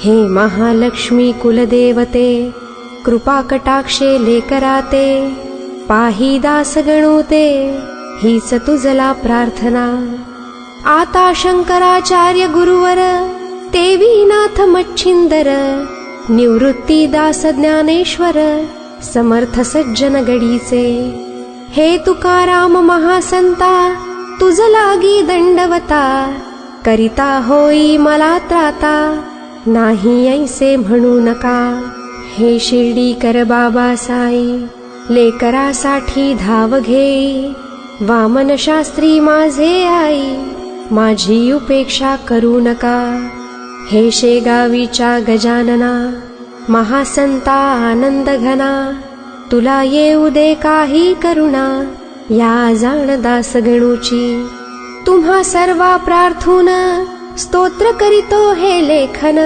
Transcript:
ಹೇ ಮಹಾಲಕ್ಷ್ಮಿ ಕುಲದೇವತೆ, ಕೃಪಾ ಕೃಪಾಕಟಾಕ್ಷೆ ಲೇಖರಾತೆ, ಪಾಹಿ ದಾಸಗಣೋತೆ ಹಿ ಸತು ಜಲಾ ಪ್ರಾರ್ಥನಾ. ಆತಾ ಶಂಕರಾಚಾರ್ಯ ಗುರುವರ, ದೇವೀನಾಥ ಮಚ್ಚಿಂದರ ನಿವೃತ್ತಿ ದಾಸ ಜ್ಞಾನೇಶ್ವರ, ಸಮರ್ಥ ಸಜ್ಜನ ಗಡೀಸೆ. ಹೇ ತುಕಾರಾಮ ಮಹಾಸಂತ, ತುಜಲಾಗಿ ದಂಡವತ, ಕರಿತಾ ಹೋಯಿ ಮಲಾತ್ರಾತಾ नाही ऐसे म्हणू नका. हे शिर्डी कर बाबा साई लेकरासाठी धाव घे. वामन शास्त्री माझे आई माझी उपेक्षा करू नका. हे शेगावीच्या गजानना महासंता आनंद घना तुला येऊ दे काही करुणा या जाण दास गणूची. तुम्हा सर्वा प्रार्थून स्तोत्र करीतो हे लेखन.